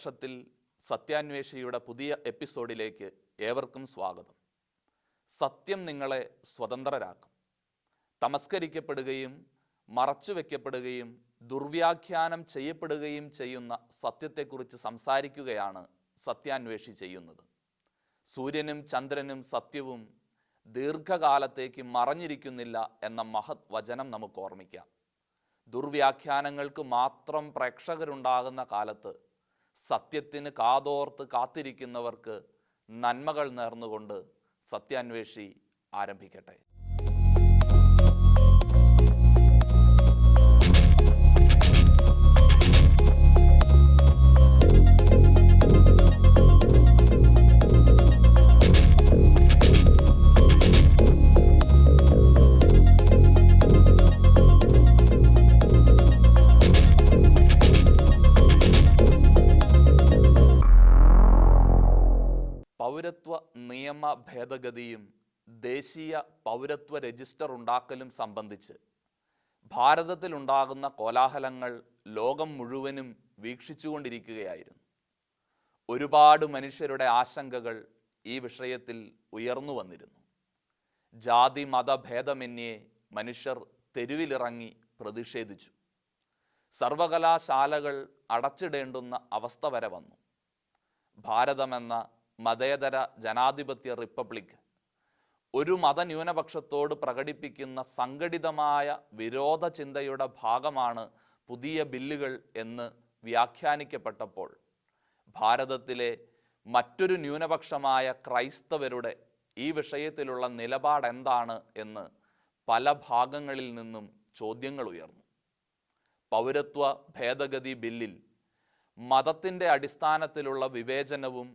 വർഷത്തിൽ സത്യാന്വേഷിയുടെ പുതിയ എപ്പിസോഡിലേക്ക് ഏവർക്കും സ്വാഗതം. സത്യം നിങ്ങളെ സ്വതന്ത്രരാക്കും. തമസ്കരിക്കപ്പെടുകയും മറച്ചുവെക്കപ്പെടുകയും ദുർവ്യാഖ്യാനം ചെയ്യപ്പെടുകയും ചെയ്യുന്ന സത്യത്തെക്കുറിച്ച് സംസാരിക്കുകയാണ് സത്യാന്വേഷി ചെയ്യുന്നത്. സൂര്യനും ചന്ദ്രനും സത്യവും ദീർഘകാലത്തേക്ക് മറഞ്ഞിരിക്കുന്നില്ല എന്ന മഹത് വചനം നമുക്ക് ഓർമ്മിക്കാം. ദുർവ്യാഖ്യാനങ്ങൾക്ക് മാത്രം പ്രേക്ഷകരുണ്ടാകുന്ന കാലത്ത് സത്യത്തിന് കാതോർത്ത് കാത്തിരിക്കുന്നവർക്ക് നന്മകൾ നേർന്നുകൊണ്ട് സത്യാന്വേഷി ആരംഭിക്കട്ടെ. പൗരത്വ നിയമ ഭേദഗതിയും ദേശീയ പൗരത്വ രജിസ്റ്റർ ഉണ്ടാക്കലും സംബന്ധിച്ച് ഭാരതത്തിലുണ്ടാകുന്ന കോലാഹലങ്ങൾ ലോകം മുഴുവനും വീക്ഷിച്ചുകൊണ്ടിരിക്കുകയായിരുന്നു. ഒരുപാട് മനുഷ്യരുടെ ആശങ്കകൾ ഈ വിഷയത്തിൽ ഉയർന്നു വന്നിരുന്നു. ജാതി മതഭേദമന്യേ മനുഷ്യർ തെരുവിലിറങ്ങി പ്രതിഷേധിച്ചു. സർവകലാശാലകൾ അടച്ചിടേണ്ടുന്ന അവസ്ഥ വരെ വന്നു. ഭാരതമെന്ന മതേതര ജനാധിപത്യ റിപ്പബ്ലിക് ഒരു മതന്യൂനപക്ഷത്തോട് പ്രകടിപ്പിക്കുന്ന സംഘടിതമായ വിരോധ ചിന്തയുടെ ഭാഗമാണ് പുതിയ ബില്ലുകൾ എന്ന് വ്യാഖ്യാനിക്കപ്പെട്ടപ്പോൾ. ഭാരതത്തിലെ മറ്റൊരു ന്യൂനപക്ഷമായ ക്രൈസ്തവരുടെ ഈ വിഷയത്തിലുള്ള നിലപാട് എന്താണ് എന്ന് പല ഭാഗങ്ങളിൽ നിന്നും ചോദ്യങ്ങൾ ഉയർന്നു. പൗരത്വ ഭേദഗതി ബില്ലിൽ മതത്തിന്റെ അടിസ്ഥാനത്തിലുള്ള വിവേചനവും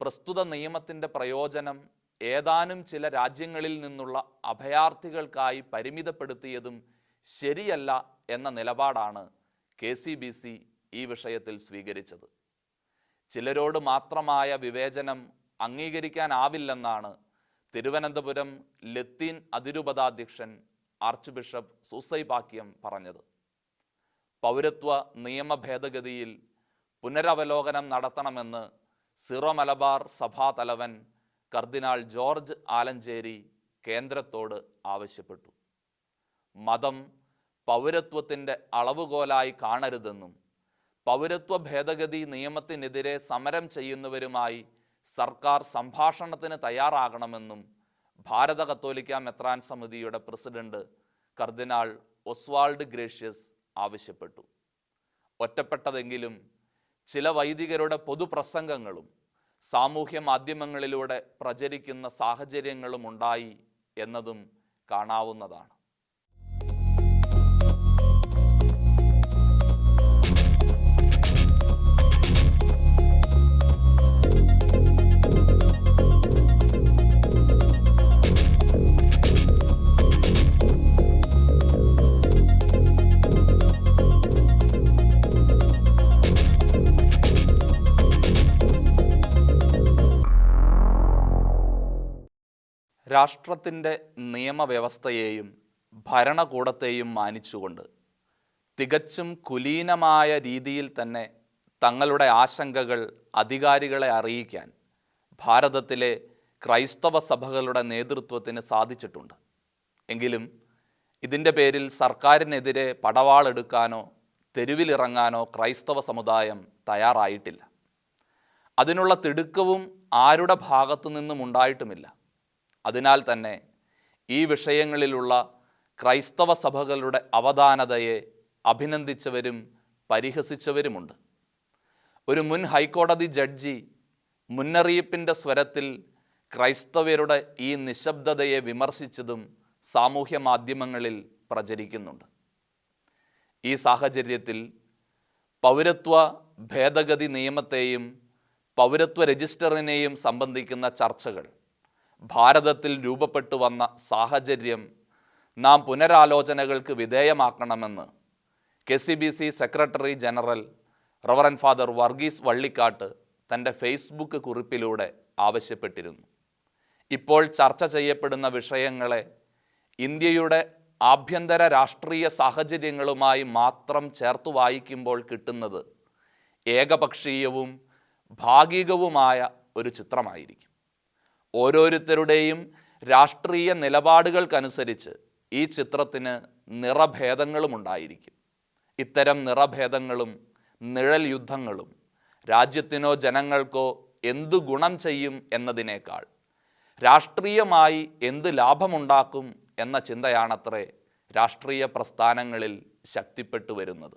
പ്രസ്തുത നിയമത്തിന്റെ പ്രയോജനം ഏതാനും ചില രാജ്യങ്ങളിൽ നിന്നുള്ള അഭയാർത്ഥികൾക്കായി പരിമിതപ്പെടുത്തിയതും ശരിയല്ല എന്ന നിലപാടാണ് കെ സി ബി സി ഈ വിഷയത്തിൽ സ്വീകരിച്ചത്. ചിലരോട് മാത്രമായ വിവേചനം അംഗീകരിക്കാനാവില്ലെന്നാണ് തിരുവനന്തപുരം ലത്തീൻ അതിരൂപതാധ്യക്ഷൻ ആർച്ച് ബിഷപ്പ് സൂസൈപാക്യം പറഞ്ഞത്. പൗരത്വ നിയമ ഭേദഗതിയിൽ പുനരവലോകനം നടത്തണമെന്ന് സിറോ മലബാർ സഭാ തലവൻ കർദിനാൾ ജോർജ് ആലഞ്ചേരി കേന്ദ്രത്തോട് ആവശ്യപ്പെട്ടു. മതം പൗരത്വത്തിന്റെ അളവുകോലായി കാണരുതെന്നും പൗരത്വ ഭേദഗതി നിയമത്തിനെതിരെ സമരം ചെയ്യുന്നവരുമായി സർക്കാർ സംഭാഷണത്തിന് തയ്യാറാകണമെന്നും ഭാരത കത്തോലിക്ക മെത്രാൻ സമിതിയുടെ പ്രസിഡന്റ് കർദിനാൾ ഒസ്വാൾഡ് ഗ്രേഷ്യസ് ആവശ്യപ്പെട്ടു. ഒറ്റപ്പെട്ടതെങ്കിലും ചില വൈദികരുടെ പൊതുപ്രസംഗങ്ങളും സാമൂഹ്യ മാധ്യമങ്ങളിലൂടെ പ്രചരിക്കുന്ന സാഹചര്യങ്ങളും ഉണ്ടായി എന്നതും കാണാവുന്നതാണ്. രാഷ്ട്രത്തിന്റെ നിയമവ്യവസ്ഥയെയും ഭരണകൂടത്തെയും മാനിച്ചുകൊണ്ട് തികച്ചും കുലീനമായ രീതിയിൽ തന്നെ തങ്ങളുടെ ആശങ്കകൾ അധികാരികളെ അറിയിക്കാൻ ഭാരതത്തിലെ ക്രൈസ്തവ സഭകളുടെ നേതൃത്വത്തിന് സാധിച്ചിട്ടുണ്ട്. എങ്കിലും ഇതിന്റെ പേരിൽ സർക്കാരിനെതിരെ പടവാളെടുക്കാനോ തെരുവിലിറങ്ങാനോ ക്രൈസ്തവ സമുദായം തയ്യാറായിട്ടില്ല. അതിനുള്ള തിടുക്കവും ആരുടെ ഭാഗത്തു നിന്നും ഉണ്ടായിട്ടുമില്ല. അതിനാൽ തന്നെ ഈ വിഷയങ്ങളിലുള്ള ക്രൈസ്തവ സഭകളുടെ അവധാനതയെ അഭിനന്ദിച്ചവരും പരിഹസിച്ചവരുമുണ്ട്. ഒരു മുൻ ഹൈക്കോടതി ജഡ്ജി മുന്നറിയിപ്പിന്റെ സ്വരത്തിൽ ക്രൈസ്തവരുടെ ഈ നിശബ്ദതയെ വിമർശിച്ചതും സാമൂഹ്യ മാധ്യമങ്ങളിൽ പ്രചരിക്കുന്നുണ്ട്. ഈ സാഹചര്യത്തിൽ പൗരത്വ ഭേദഗതി നിയമത്തെയും പൗരത്വ രജിസ്റ്ററിനെയും സംബന്ധിക്കുന്ന ചർച്ചകൾ ഭാരതത്തിൽ രൂപപ്പെട്ടു വന്ന സാഹചര്യം നാം പുനരാലോചനകൾക്ക് വിധേയമാക്കണമെന്ന് K C B C secretary general reverend father Varghese Vallikkatt തന്റെ ഫേസ്ബുക്ക് കുറിപ്പിലൂടെ ആവശ്യപ്പെട്ടിരുന്നു. ഇപ്പോൾ ചർച്ച ചെയ്യപ്പെടുന്ന വിഷയങ്ങളെ ഇന്ത്യയുടെ ആഭ്യന്തര രാഷ്ട്രീയ സാഹചര്യങ്ങളുമായി മാത്രം ചേർത്ത് വായിക്കുമ്പോൾ കിട്ടുന്നത് ഏകപക്ഷീയവും ഭാഗികവുമായ ഒരു ചിത്രമായിരിക്കും. ഓരോരുത്തരുടെയും രാഷ്ട്രീയ നിലപാടുകൾക്കനുസരിച്ച് ഈ ചിത്രത്തിന് നിറഭേദങ്ങളും ഉണ്ടായിരിക്കും. ഇത്തരം നിറഭേദങ്ങളും നിഴൽ യുദ്ധങ്ങളും രാജ്യത്തിനോ ജനങ്ങൾക്കോ എന്തു ഗുണം ചെയ്യും എന്നതിനേക്കാൾ രാഷ്ട്രീയമായി എന്ത് ലാഭമുണ്ടാക്കും എന്ന ചിന്തയാണത്രേ രാഷ്ട്രീയ പ്രസ്ഥാനങ്ങളിൽ ശക്തിപ്പെട്ടു വരുന്നത്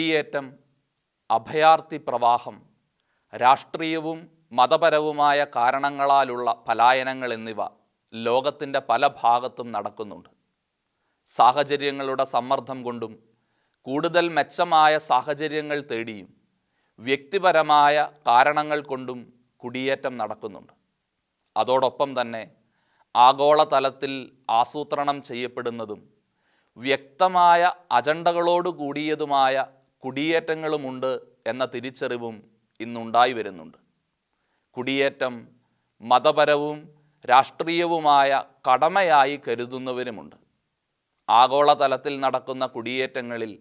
കുടിയേറ്റം അഭയാർത്ഥി പ്രവാഹം രാഷ്ട്രീയവും മതപരവുമായ കാരണങ്ങളാലുള്ള പലായനങ്ങൾ എന്നിവ ലോകത്തിന്റെ പല ഭാഗത്തും നടക്കുന്നുണ്ട്. സാഹചര്യങ്ങളുടെ സമ്മർദ്ദം കൊണ്ടും കൂടുതൽ മെച്ചമായ സാഹചര്യങ്ങൾ തേടിയും വ്യക്തിപരമായ കാരണങ്ങൾ കൊണ്ടും കുടിയേറ്റം നടക്കുന്നുണ്ട്. അതോടൊപ്പം തന്നെ ആഗോളതലത്തിൽ ആസൂത്രണം ചെയ്യപ്പെടുന്നതും വ്യക്തമായ അജണ്ടകളോട് കൂടിയതുമായ കുടിയേറ്റങ്ങളുമുണ്ട് എന്ന തിരിച്ചറിവും ഇന്നുണ്ടായി വരുന്നുണ്ട്. കുടിയേറ്റം മതപരവും രാഷ്ട്രീയവുമായ കടമയായി കരുതുന്നവരുമുണ്ട്. ആഗോളതലത്തിൽ നടക്കുന്ന കുടിയേറ്റങ്ങളിൽ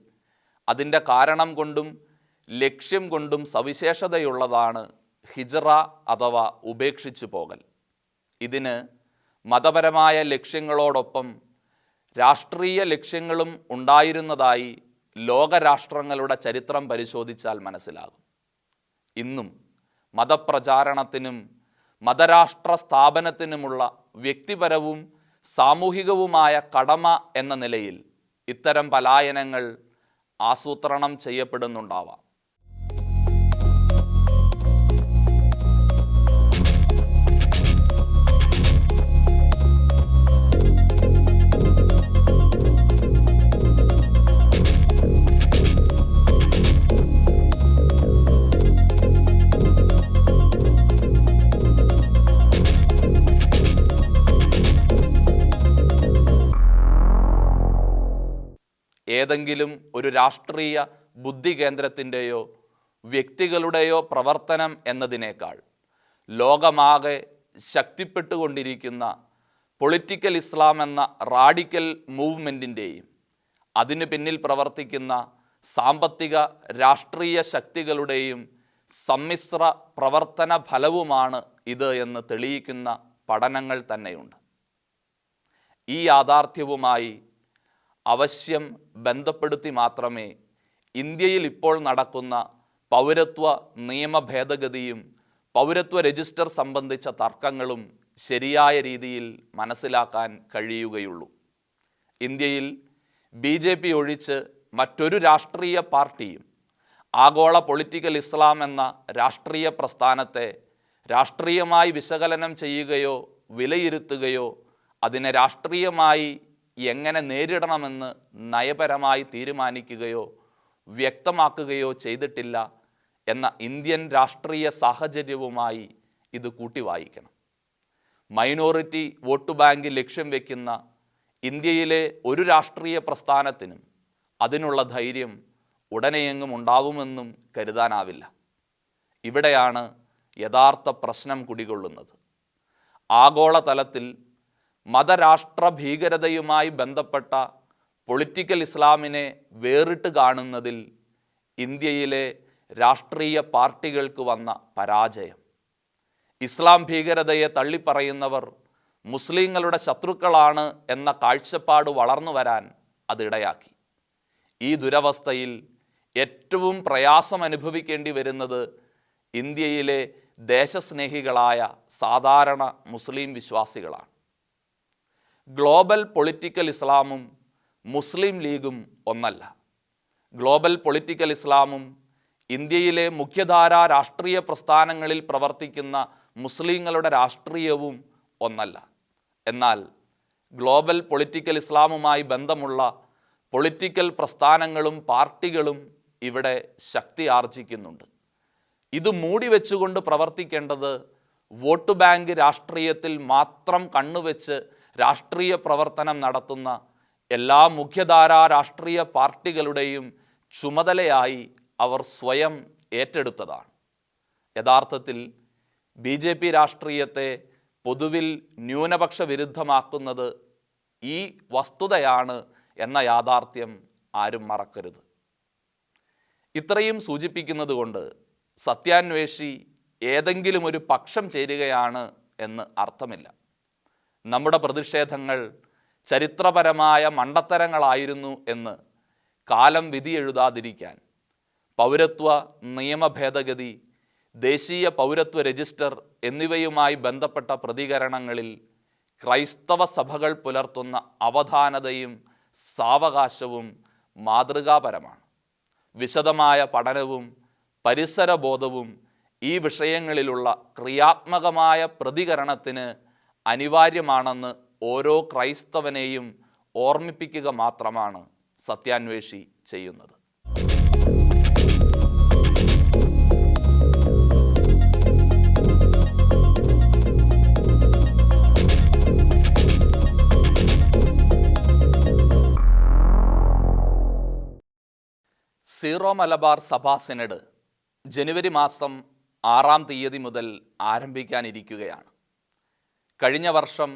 അതിന്റെ കാരണം കൊണ്ടും ലക്ഷ്യം കൊണ്ടും സവിശേഷതയുള്ളതാണ് ഹിജറ അഥവാ ഉപേക്ഷിച്ചു പോകൽ. ഇതിന് മതപരമായ ലക്ഷ്യങ്ങളോടൊപ്പം രാഷ്ട്രീയ ലക്ഷ്യങ്ങളും ഉണ്ടായിരുന്നതായി ലോകരാഷ്ട്രങ്ങളുടെ ചരിത്രം പരിശോധിച്ചാൽ മനസ്സിലാകും. ഇന്നും മതപ്രചാരണത്തിനും മതരാഷ്ട്ര സ്ഥാപനത്തിനുമുള്ള വ്യക്തിപരവും സാമൂഹികവുമായ കടമ എന്ന നിലയിൽ ഇത്തരം പലായനങ്ങൾ ആസൂത്രണം ചെയ്യപ്പെടുന്നുണ്ടാവാം. ഏതെങ്കിലും ഒരു രാഷ്ട്രീയ ബുദ്ധി കേന്ദ്രത്തിന്റെയോ വ്യക്തികളുടെയോ പ്രവർത്തനം എന്നതിനേക്കാൾ ലോകമാകെ ശക്തിപ്പെട്ടുകൊണ്ടിരിക്കുന്ന പൊളിറ്റിക്കൽ ഇസ്ലാം എന്ന റാഡിക്കൽ മൂവ്മെന്റിന്റെയും അതിനു പിന്നിൽ പ്രവർത്തിക്കുന്ന സാമ്പത്തിക രാഷ്ട്രീയ ശക്തികളുടെയും സമ്മിശ്ര പ്രവർത്തന ഫലവുമാണ് ഇത് എന്ന് തെളിയിക്കുന്ന പഠനങ്ങൾ തന്നെയുണ്ട്. ഈ യാഥാർത്ഥ്യവുമായി അവശ്യം ബന്ധപ്പെടുത്തി മാത്രമേ ഇന്ത്യയിൽ ഇപ്പോൾ നടക്കുന്ന പൗരത്വ നിയമ ഭേദഗതിയും പൗരത്വ രജിസ്റ്റർ സംബന്ധിച്ച തർക്കങ്ങളും ശരിയായ രീതിയിൽ മനസ്സിലാക്കാൻ കഴിയുകയുള്ളൂ. ഇന്ത്യയിൽ ബി ജെ പി ഒഴിച്ച് മറ്റൊരു രാഷ്ട്രീയ പാർട്ടിയും ആഗോള പൊളിറ്റിക്കൽ ഇസ്ലാം എന്ന രാഷ്ട്രീയ പ്രസ്ഥാനത്തെ രാഷ്ട്രീയമായി വിശകലനം ചെയ്യുകയോ വിലയിരുത്തുകയോ അതിനെ രാഷ്ട്രീയമായി എങ്ങനെ നേരിടണമെന്ന് നയപരമായി തീരുമാനിക്കുകയോ വ്യക്തമാക്കുകയോ ചെയ്തിട്ടില്ല എന്ന ഇന്ത്യൻ രാഷ്ട്രീയ സാഹചര്യവുമായി ഇത് കൂട്ടി വായിക്കണം മൈനോറിറ്റി വോട്ട് ബാങ്ക് ലക്ഷ്യം വയ്ക്കുന്ന ഇന്ത്യയിലെ ഒരു രാഷ്ട്രീയ പ്രസ്ഥാനത്തിനും അതിനുള്ള ധൈര്യം ഉടനെയെങ്ങും ഉണ്ടാവുമെന്നും കരുതാനാവില്ല. ഇവിടെയാണ് യഥാർത്ഥ പ്രശ്നം കുടികൊള്ളുന്നത്. ആഗോളതലത്തിൽ മതരാഷ്ട്ര ഭീകരതയുമായി ബന്ധപ്പെട്ട പൊളിറ്റിക്കൽ ഇസ്ലാമിനെ വേറിട്ട് കാണുന്നതിൽ ഇന്ത്യയിലെ രാഷ്ട്രീയ പാർട്ടികൾക്ക് വന്ന പരാജയം. ഇസ്ലാം ഭീകരതയെ തള്ളിപ്പറയുന്നവർ മുസ്ലിങ്ങളുടെ ശത്രുക്കളാണ് എന്ന കാഴ്ചപ്പാട് വളർന്നു വരാൻ അതിടയാക്കി ഈ ദുരവസ്ഥയിൽ ഏറ്റവും പ്രയാസം അനുഭവിക്കേണ്ടി വരുന്നത് ഇന്ത്യയിലെ ദേശസ്നേഹികളായ സാധാരണ മുസ്ലിം വിശ്വാസികളാണ്. ഗ്ലോബൽ പൊളിറ്റിക്കൽ ഇസ്ലാമും മുസ്ലിം ലീഗും ഒന്നല്ല. ഗ്ലോബൽ പൊളിറ്റിക്കൽ ഇസ്ലാമും ഇന്ത്യയിലെ മുഖ്യധാരാ രാഷ്ട്രീയ പ്രസ്ഥാനങ്ങളിൽ പ്രവർത്തിക്കുന്ന മുസ്ലിങ്ങളുടെ രാഷ്ട്രീയവും ഒന്നല്ല. എന്നാൽ ഗ്ലോബൽ പൊളിറ്റിക്കൽ ഇസ്ലാമുമായി ബന്ധമുള്ള പൊളിറ്റിക്കൽ പ്രസ്ഥാനങ്ങളും പാർട്ടികളും ഇവിടെ ശക്തി ആർജിക്കുന്നുണ്ട്. ഇത് മൂടി വെച്ചുകൊണ്ട് പ്രവർത്തിക്കേണ്ടത് വോട്ട് ബാങ്ക് രാഷ്ട്രീയത്തിൽ മാത്രം കണ്ണുവെച്ച് രാഷ്ട്രീയ പ്രവർത്തനം നടത്തുന്ന എല്ലാ മുഖ്യധാരാ രാഷ്ട്രീയ പാർട്ടികളുടെയും ചുമതലയായി അവർ സ്വയം ഏറ്റെടുത്തതാണ്. യഥാർത്ഥത്തിൽ ബി ജെ പി രാഷ്ട്രീയത്തെ പൊതുവിൽ ന്യൂനപക്ഷ വിരുദ്ധമാക്കുന്നത് ഈ വസ്തുതയാണ് എന്ന യാഥാർത്ഥ്യം ആരും മറക്കരുത്. ഇത്രയും സൂചിപ്പിക്കുന്നത് കൊണ്ട് സത്യാന്വേഷി ഏതെങ്കിലും ഒരു പക്ഷം ചേരുകയാണ് എന്ന് അർത്ഥമില്ല. നമ്മുടെ പ്രതിഷേധങ്ങൾ ചരിത്രപരമായ മണ്ടത്തരങ്ങളായിരുന്നു എന്ന് കാലം വിധി എഴുതാതിരിക്കാൻ പൗരത്വ നിയമ ഭേദഗതി ദേശീയ പൗരത്വ രജിസ്റ്റർ എന്നിവയുമായി ബന്ധപ്പെട്ട പ്രതികരണങ്ങളിൽ ക്രൈസ്തവ സഭകൾ പുലർത്തുന്ന അവധാനതയും സാവകാശവും മാതൃകാപരമാണ്. വിശദമായ പഠനവും പരിസരബോധവും ഈ വിഷയങ്ങളിലുള്ള ക്രിയാത്മകമായ പ്രതികരണത്തിന് അനിവാര്യമാണെന്ന് ഓരോ ക്രൈസ്തവനെയും ഓർമ്മിപ്പിക്കുക മാത്രമാണ് സത്യാന്വേഷി ചെയ്യുന്നത്. സീറോ മലബാർ സഭാ സെനഡ് ജനുവരി മാസം ആറാം തീയതി മുതൽ ആരംഭിക്കാനിരിക്കുകയാണ്. കഴിഞ്ഞ വർഷം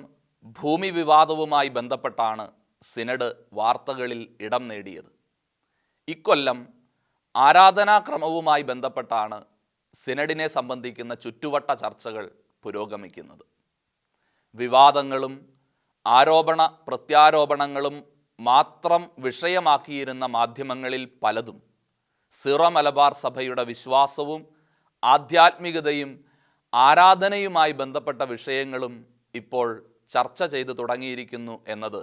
ഭൂമി വിവാദവുമായി ബന്ധപ്പെട്ടാണ് സിനഡ് വാർത്തകളിൽ ഇടം നേടിയത്. ഇക്കൊല്ലം ആരാധനാക്രമവുമായി ബന്ധപ്പെട്ടാണ് സിനഡിനെ സംബന്ധിക്കുന്ന ചുറ്റുവട്ട ചർച്ചകൾ പുരോഗമിക്കുന്നത്. വിവാദങ്ങളും ആരോപണ പ്രത്യാരോപണങ്ങളും മാത്രം വിഷയമാക്കിയിരുന്ന മാധ്യമങ്ങളിൽ പലതും സിറ മലബാർ സഭയുടെ വിശ്വാസവും ആധ്യാത്മികതയും ആരാധനയുമായി ബന്ധപ്പെട്ട വിഷയങ്ങളും ഇപ്പോൾ ചർച്ച ചെയ്തു തുടങ്ങിയിരിക്കുന്നു എന്നത്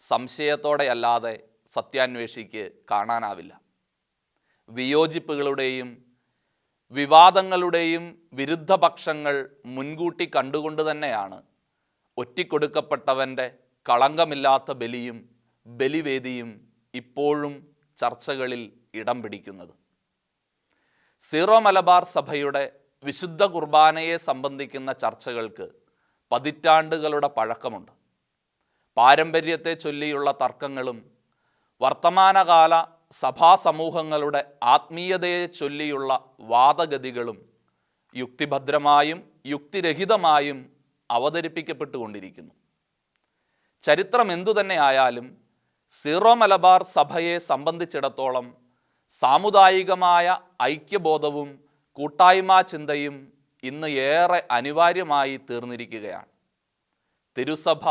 സംശയത്തോടെയല്ലാതെ സത്യാന്വേഷിക്ക് കാണാനാവില്ല. വിയോജിപ്പുകളുടെയും വിവാദങ്ങളുടെയും വിരുദ്ധപക്ഷങ്ങൾ മുൻകൂട്ടി കണ്ടുകൊണ്ട് തന്നെയാണ് ഒറ്റിക്കൊടുക്കപ്പെട്ടവന്റെ കളങ്കമില്ലാത്ത ബലിയും ബലിവേദിയും ഇപ്പോഴും ചർച്ചകളിൽ ഇടം പിടിക്കുന്നത്. സീറോ മലബാർ സഭയുടെ വിശുദ്ധ കുർബാനയെ സംബന്ധിക്കുന്ന ചർച്ചകൾക്ക് പതിറ്റാണ്ടുകളുടെ പഴക്കമുണ്ട്. പാരമ്പര്യത്തെ ചൊല്ലിയുള്ള തർക്കങ്ങളും വർത്തമാനകാല സഭാസമൂഹങ്ങളുടെ ആത്മീയതയെ ചൊല്ലിയുള്ള വാദഗതികളും യുക്തിഭദ്രമായും യുക്തിരഹിതമായും അവതരിപ്പിക്കപ്പെട്ടുകൊണ്ടിരിക്കുന്നു. ചരിത്രം എന്തു തന്നെ ആയാലും സീറോ മലബാർ സഭയെ സംബന്ധിച്ചിടത്തോളം സാമുദായികമായ ഐക്യബോധവും കൂട്ടായ്മ ചിന്തയും ഇന്ന് ഏറെ അനിവാര്യമായി തീർന്നിരിക്കുകയാണ്. തിരുസഭ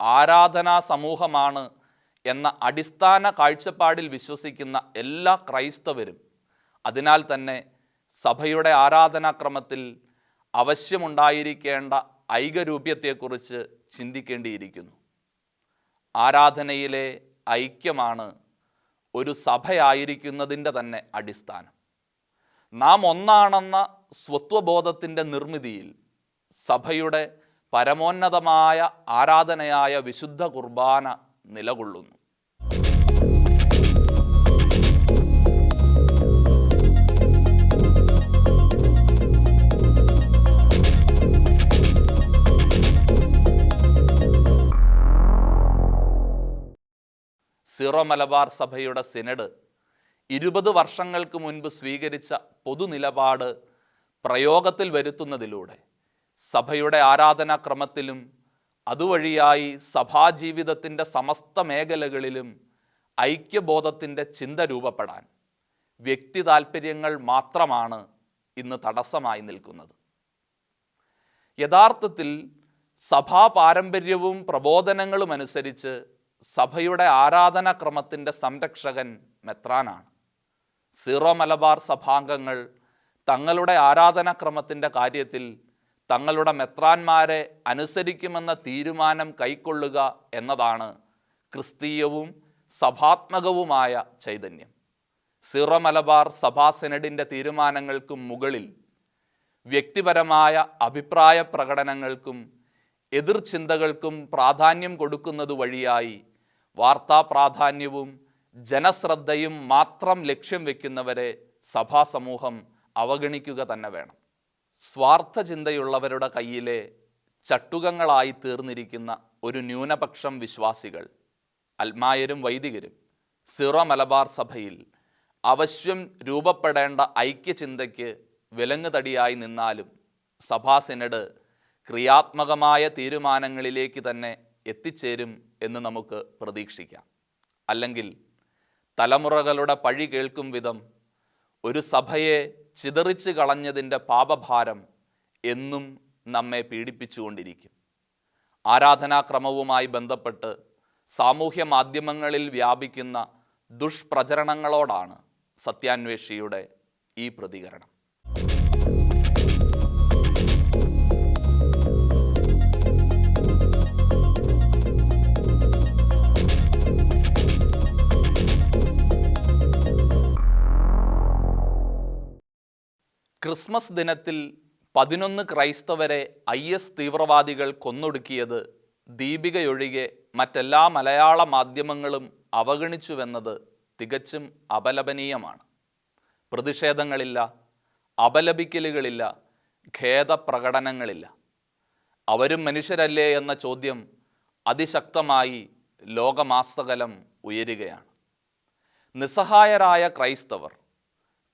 ആരാധനാ സമൂഹമാണ് എന്ന അടിസ്ഥാന കാഴ്ചപ്പാടിൽ വിശ്വസിക്കുന്ന എല്ലാ ക്രൈസ്തവരും അതിനാൽ തന്നെ സഭയുടെ ആരാധനാക്രമത്തിൽ അവശ്യമുണ്ടായിരിക്കേണ്ട ഐകരൂപ്യത്തെക്കുറിച്ച് ചിന്തിക്കേണ്ടിയിരിക്കുന്നു. ആരാധനയിലെ ഐക്യമാണ് ഒരു സഭയായിരിക്കുന്നതിന്റെ തന്നെ അടിസ്ഥാനം. നാം ഒന്നാണെന്ന സ്വത്വബോധത്തിന്റെ നിർമ്മിതിയിൽ സഭയുടെ പരമോന്നതമായ ആരാധനയായ വിശുദ്ധ കുർബാന നിലകൊള്ളുന്നു. സീറോ മലബാർ സഭയുടെ സിനഡ് ഇരുപത് വർഷങ്ങൾക്ക് മുൻപ് സ്വീകരിച്ച പൊതുനിലപാട് പ്രയോഗത്തിൽ വരുത്തുന്നതിലൂടെ സഭയുടെ ആരാധനാക്രമത്തിലും അതുവഴിയായി സഭാജീവിതത്തിന്റെ സമസ്ത മേഖലകളിലും ഐക്യബോധത്തിന്റെ ചിന്ത രൂപപ്പെടാൻ വ്യക്തി താൽപ്പര്യങ്ങൾ മാത്രമാണ് ഇന്ന് തടസ്സമായി നിൽക്കുന്നത്. യഥാർത്ഥത്തിൽ സഭാ പാരമ്പര്യവും പ്രബോധനങ്ങളും അനുസരിച്ച് സഭയുടെ ആരാധനാക്രമത്തിന്റെ സംരക്ഷകൻ മെത്രാനാണ്. സീറോ മലബാർ സഭാംഗങ്ങൾ തങ്ങളുടെ ആരാധനാക്രമത്തിന്റെ കാര്യത്തിൽ തങ്ങളുടെ മെത്രാന്മാരെ അനുസരിക്കുമെന്ന തീരുമാനം കൈക്കൊള്ളുക എന്നതാണ് ക്രിസ്തീയവും സഭാത്മകവുമായ ചൈതന്യം. സിറോ മലബാർ സഭാ സെനഡിന്റെ തീരുമാനങ്ങൾക്കും മുകളിൽ വ്യക്തിപരമായ അഭിപ്രായ പ്രകടനങ്ങൾക്കും എതിർചിന്തകൾക്കും പ്രാധാന്യം കൊടുക്കുന്നത് വഴിയായി വാർത്താ പ്രാധാന്യവും ജനശ്രദ്ധയും മാത്രം ലക്ഷ്യം വയ്ക്കുന്നവരെ സഭാസമൂഹം അവഗണിക്കുക തന്നെ വേണം. സ്വാർത്ഥ ചിന്തയുള്ളവരുടെ കയ്യിലെ ചട്ടുകങ്ങളായി തീർന്നിരിക്കുന്ന ഒരു ന്യൂനപക്ഷം വിശ്വാസികൾ അൽമായരും വൈദികരും സിറോ മലബാർ സഭയിൽ അവശ്യം രൂപപ്പെടേണ്ട ഐക്യചിന്തയ്ക്ക് വിലങ്ങുതടിയായി നിന്നാലും സഭാ ക്രിയാത്മകമായ തീരുമാനങ്ങളിലേക്ക് തന്നെ എത്തിച്ചേരും എന്ന് നമുക്ക് പ്രതീക്ഷിക്കാം. അല്ലെങ്കിൽ തലമുറകളുടെ പഴി കേൾക്കും വിധം ഒരു സഭയെ ചിതറിച്ച് കളഞ്ഞതിന്റെ പാപഭാരം എന്നും നമ്മെ പീഡിപ്പിച്ചുകൊണ്ടിരിക്കും. ആരാധനാക്രമവുമായി ബന്ധപ്പെട്ട് സാമൂഹ്യ മാധ്യമങ്ങളിൽ വ്യാപിക്കുന്ന ദുഷ്പ്രചരണങ്ങളോടാണ് സത്യാന്വേഷിയുടെ ഈ പ്രതികരണം. ക്രിസ്മസ് ദിനത്തിൽ പതിനൊന്ന് ക്രൈസ്തവരെ ഐ എസ് തീവ്രവാദികൾ കൊന്നൊടുക്കിയത് ദീപികയൊഴികെ മറ്റെല്ലാ മലയാള മാധ്യമങ്ങളും അവഗണിച്ചുവെന്നത് തികച്ചും അപലപനീയമാണ്. പ്രതിഷേധങ്ങളില്ല അപലപിക്കലുകളില്ല ഖേദപ്രകടനങ്ങളില്ല. അവരും മനുഷ്യരല്ലേ എന്ന ചോദ്യം അതിശക്തമായി ലോകമാസ്തകലം ഉയരുകയാണ്. നിസ്സഹായരായ ക്രൈസ്തവർ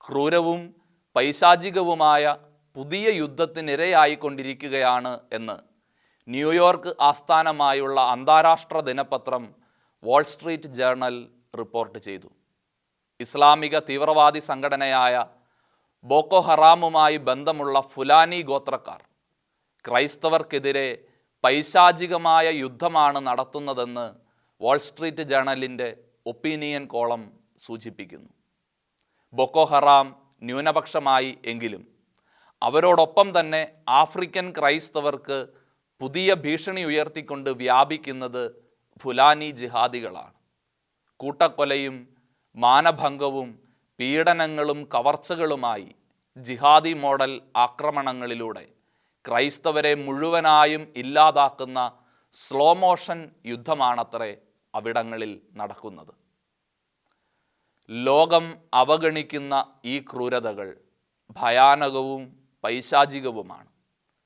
ക്രൂരവും പൈശാചികവുമായ പുതിയ യുദ്ധത്തിനിരയായിക്കൊണ്ടിരിക്കുകയാണ് എന്ന് ന്യൂയോർക്ക് ആസ്ഥാനമായുള്ള അന്താരാഷ്ട്ര ദിനപത്രം വാൾ സ്ട്രീറ്റ് ജേർണൽ റിപ്പോർട്ട് ചെയ്തു. ഇസ്ലാമിക തീവ്രവാദി സംഘടനയായ ബോക്കോ ഹറാമുമായി ബന്ധമുള്ള ഫുലാനി ഗോത്രക്കാർ ക്രൈസ്തവർക്കെതിരെ പൈശാചികമായ യുദ്ധമാണ് നടത്തുന്നതെന്ന് വാൾ സ്ട്രീറ്റ് ജേണലിന്റെ ഒപ്പീനിയൻ കോളം സൂചിപ്പിക്കുന്നു. ബൊക്കോ ഹറാം ന്യൂനപക്ഷമായി എങ്കിലും അവരോടൊപ്പം തന്നെ ആഫ്രിക്കൻ ക്രൈസ്തവർക്ക് പുതിയ ഭീഷണി ഉയർത്തിക്കൊണ്ട് വ്യാപിക്കുന്നത് ഫുലാനി ജിഹാദികളാണ്. കൂട്ടക്കൊലയും മാനഭംഗവും പീഡനങ്ങളും കവർച്ചകളുമായി ജിഹാദി മോഡൽ ആക്രമണങ്ങളിലൂടെ ക്രൈസ്തവരെ മുഴുവനായും ഇല്ലാതാക്കുന്ന സ്ലോ മോഷൻ യുദ്ധമാണത്രേ അവിടങ്ങളിൽ നടക്കുന്നത്. ലോകം അവഗണിക്കുന്ന ഈ ക്രൂരതകൾ ഭയാനകവും പൈശാചികവുമാണ്.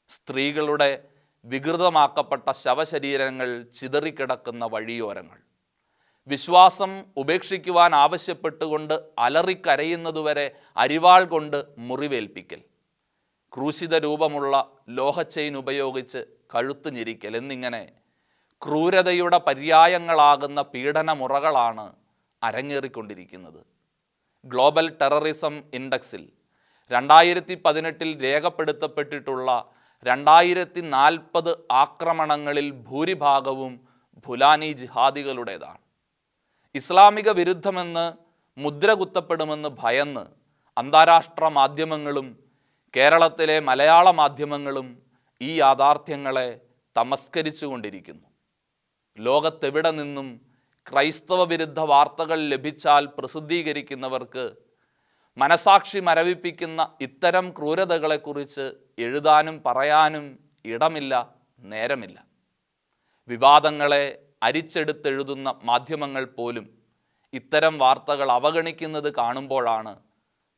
സ്ത്രീകളുടെ വികൃതമാക്കപ്പെട്ട ശവശരീരങ്ങൾ ചിതറിക്കിടക്കുന്ന വഴിയോരങ്ങൾ. വിശ്വാസം ഉപേക്ഷിക്കുവാൻ ആവശ്യപ്പെട്ടുകൊണ്ട് അലറിക്കരയുന്നതുവരെ അരിവാൾ കൊണ്ട് മുറിവേൽപ്പിക്കൽ. ക്രൂശിത രൂപമുള്ള ലോഹച്ചെയിൻ ഉപയോഗിച്ച് കഴുത്ത് ഞെരിക്കൽ എന്നിങ്ങനെ ക്രൂരതയുടെ പര്യായങ്ങളാകുന്ന പീഡനമുറകളാണ് അരങ്ങേറിക്കൊണ്ടിരിക്കുന്നത്. ഗ്ലോബൽ ടെററിസം ഇൻഡെക്സിൽ രണ്ടായിരത്തി പതിനെട്ടിൽ രേഖപ്പെടുത്തപ്പെട്ടിട്ടുള്ള രണ്ടായിരത്തി നാൽപ്പത് ആക്രമണങ്ങളിൽ ഭൂരിഭാഗവും ഭുലാനി ജിഹാദികളുടേതാണ്. ഇസ്ലാമിക വിരുദ്ധമെന്ന് മുദ്ര കുത്തപ്പെടുമെന്ന് ഭയന്ന് അന്താരാഷ്ട്ര മാധ്യമങ്ങളും കേരളത്തിലെ മലയാള മാധ്യമങ്ങളും ഈ യാഥാർത്ഥ്യങ്ങളെ തമസ്കരിച്ചുകൊണ്ടിരിക്കുന്നു. ലോകത്തെവിടെ നിന്നും ക്രൈസ്തവ വിരുദ്ധ വാർത്തകൾ ലഭിച്ചാൽ പ്രസിദ്ധീകരിക്കുന്നവർക്ക് മനസാക്ഷി മരവിപ്പിക്കുന്ന ഇത്തരം ക്രൂരതകളെക്കുറിച്ച് എഴുതാനും പറയാനും ഇടമില്ല നേരമില്ല. വിവാദങ്ങളെ അരിച്ചെടുത്തെഴുതുന്ന മാധ്യമങ്ങൾ പോലും ഇത്തരം വാർത്തകൾ അവഗണിക്കുന്നത് കാണുമ്പോഴാണ്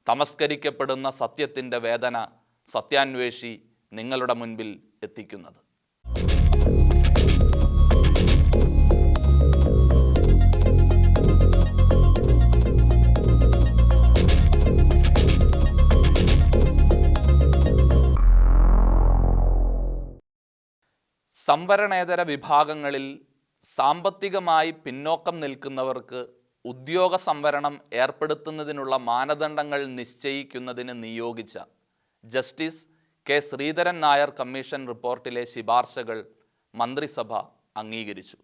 തമസ്കരിക്കപ്പെടുന്ന സത്യത്തിന്റെ വേദന സത്യാന്വേഷി നിങ്ങളുടെ മുൻപിൽ എത്തിക്കുന്നത്. സംവരണേതര വിഭാഗങ്ങളിൽ സാമ്പത്തികമായി പിന്നോക്കം നിൽക്കുന്നവർക്ക് ഉദ്യോഗ സംവരണം ഏർപ്പെടുത്തുന്നതിനുള്ള മാനദണ്ഡങ്ങൾ നിശ്ചയിക്കുന്നതിന് നിയോഗിച്ച justice K Sreedharan Nair commission റിപ്പോർട്ടിലെ ശിപാർശകൾ മന്ത്രിസഭ അംഗീകരിച്ചു.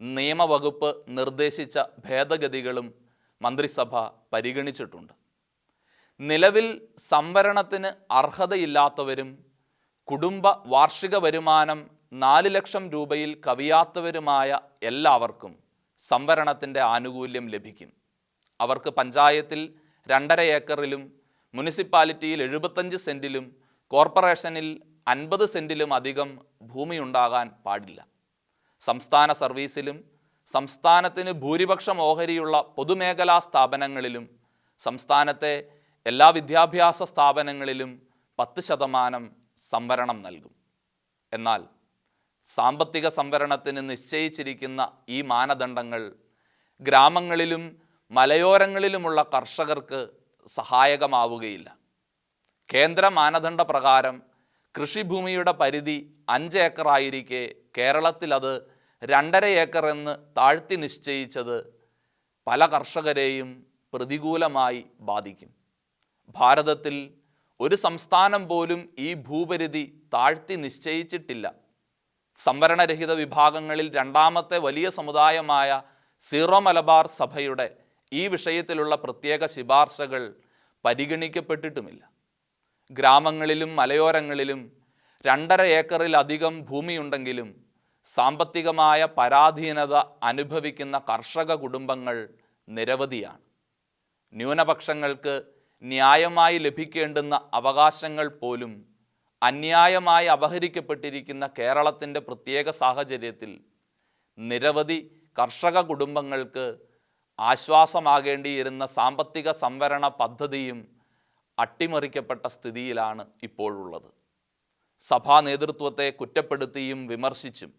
നിയമവകുപ്പ് നിർദ്ദേശിച്ച ഭേദഗതികളും മന്ത്രിസഭ പരിഗണിച്ചിട്ടുണ്ട്. നിലവിൽ സംവരണത്തിന് അർഹതയില്ലാത്തവരും കുടുംബ വാർഷിക വരുമാനം നാല് ലക്ഷം രൂപയിൽ കവിയാത്തവരുമായ എല്ലാവർക്കും സംവരണത്തിന്റെ ആനുകൂല്യം ലഭിക്കും. അവർക്ക് പഞ്ചായത്തിൽ രണ്ടര ഏക്കറിലും മുനിസിപ്പാലിറ്റിയിൽ എഴുപത്തഞ്ച് സെന്റിലും കോർപ്പറേഷനിൽ അൻപത് സെന്റിലും അധികം ഭൂമിയുണ്ടാകാൻ പാടില്ല. സംസ്ഥാന സർവീസിലും സംസ്ഥാനത്തിന് ഭൂരിപക്ഷം ഓഹരിയുള്ള പൊതുമേഖലാ സ്ഥാപനങ്ങളിലും സംസ്ഥാനത്തെ എല്ലാ വിദ്യാഭ്യാസ സ്ഥാപനങ്ങളിലും പത്ത് ശതമാനം സംവരണം നൽകും. എന്നാൽ സാമ്പത്തിക സംവരണത്തിന് നിശ്ചയിച്ചിരിക്കുന്ന ഈ മാനദണ്ഡങ്ങൾ ഗ്രാമങ്ങളിലും മലയോരങ്ങളിലുമുള്ള കർഷകർക്ക് സഹായകമാവുകയില്ല. കേന്ദ്ര മാനദണ്ഡ പ്രകാരം കൃഷിഭൂമിയുടെ പരിധി അഞ്ച് ഏക്കറായിരിക്കെ കേരളത്തിൽ അത് രണ്ടര ഏക്കർ എന്ന് താഴ്ത്തി നിശ്ചയിച്ചത് പല കർഷകരെയും പ്രതികൂലമായി ബാധിക്കും. ഭാരതത്തിൽ ഒരു സംസ്ഥാനം പോലും ഈ ഭൂപരിധി താഴ്ത്തി നിശ്ചയിച്ചിട്ടില്ല. സംവരണരഹിത വിഭാഗങ്ങളിൽ രണ്ടാമത്തെ വലിയ സമുദായമായ സീറോ മലബാർ സഭയുടെ ഈ വിഷയത്തിലുള്ള പ്രത്യേക ശിപാർശകൾ പരിഗണിക്കപ്പെട്ടിട്ടുമില്ല. ഗ്രാമങ്ങളിലും മലയോരങ്ങളിലും രണ്ടര ഏക്കറിലധികം ഭൂമിയുണ്ടെങ്കിലും സാമ്പത്തികമായ പരാധീനത അനുഭവിക്കുന്ന കർഷക കുടുംബങ്ങൾ നിരവധിയാണ്. ന്യൂനപക്ഷങ്ങൾക്ക് ന്യായമായി ലഭിക്കേണ്ടുന്ന അവകാശങ്ങൾ പോലും അന്യായമായി അപഹരിക്കപ്പെട്ടിരിക്കുന്ന കേരളത്തിന്റെ പ്രത്യേക സാഹചര്യത്തിൽ നിരവധി കർഷക കുടുംബങ്ങൾക്ക് ആശ്വാസമാകേണ്ടിയിരുന്ന സാമ്പത്തിക സംവരണ പദ്ധതിയും അട്ടിമറിക്കപ്പെട്ട സ്ഥിതിയിലാണ് ഇപ്പോഴുള്ളത്. സഭാ നേതൃത്വത്തെ കുറ്റപ്പെടുത്തിയും വിമർശിച്ചും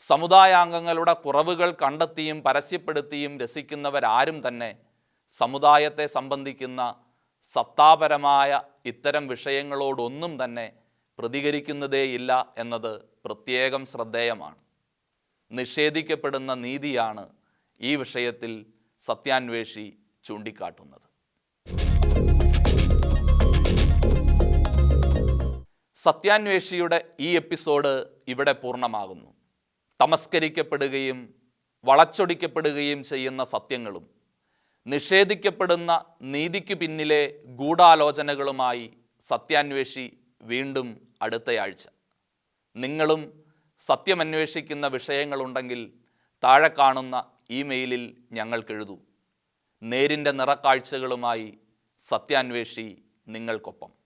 സമുദായാംഗങ്ങളുടെ കുറവുകൾ കണ്ടെത്തിയും പരസ്യപ്പെടുത്തിയും രസിക്കുന്നവരാരും തന്നെ സമുദായത്തെ സംബന്ധിക്കുന്ന സത്താപരമായ ഇത്തരം വിഷയങ്ങളോടൊന്നും തന്നെ പ്രതികരിക്കുന്നതേയില്ല എന്നത് പ്രത്യേകം ശ്രദ്ധേയമാണ്. നിഷേധിക്കപ്പെടുന്ന നീതിയാണ് ഈ വിഷയത്തിൽ സത്യാന്വേഷി ചൂണ്ടിക്കാട്ടുന്നത്. സത്യാന്വേഷിയുടെ ഈ എപ്പിസോഡ് ഇവിടെ പൂർണമാകുന്നു. തമസ്കരിക്കപ്പെടുകയും വളച്ചൊടിക്കപ്പെടുകയും ചെയ്യുന്ന സത്യങ്ങളും നിഷേധിക്കപ്പെടുന്ന നീതിക്ക് പിന്നിലെ ഗൂഢാലോചനകളുമായി സത്യാന്വേഷി വീണ്ടും അടുത്തയാഴ്ച. നിങ്ങളും സത്യമന്വേഷിക്കുന്ന വിഷയങ്ങളുണ്ടെങ്കിൽ താഴെ കാണുന്ന ഇമെയിലിൽ ഞങ്ങൾക്കെഴുതൂ. നേരിന്റെ നിറക്കാഴ്ചകളുമായി സത്യാന്വേഷി നിങ്ങൾക്കൊപ്പം.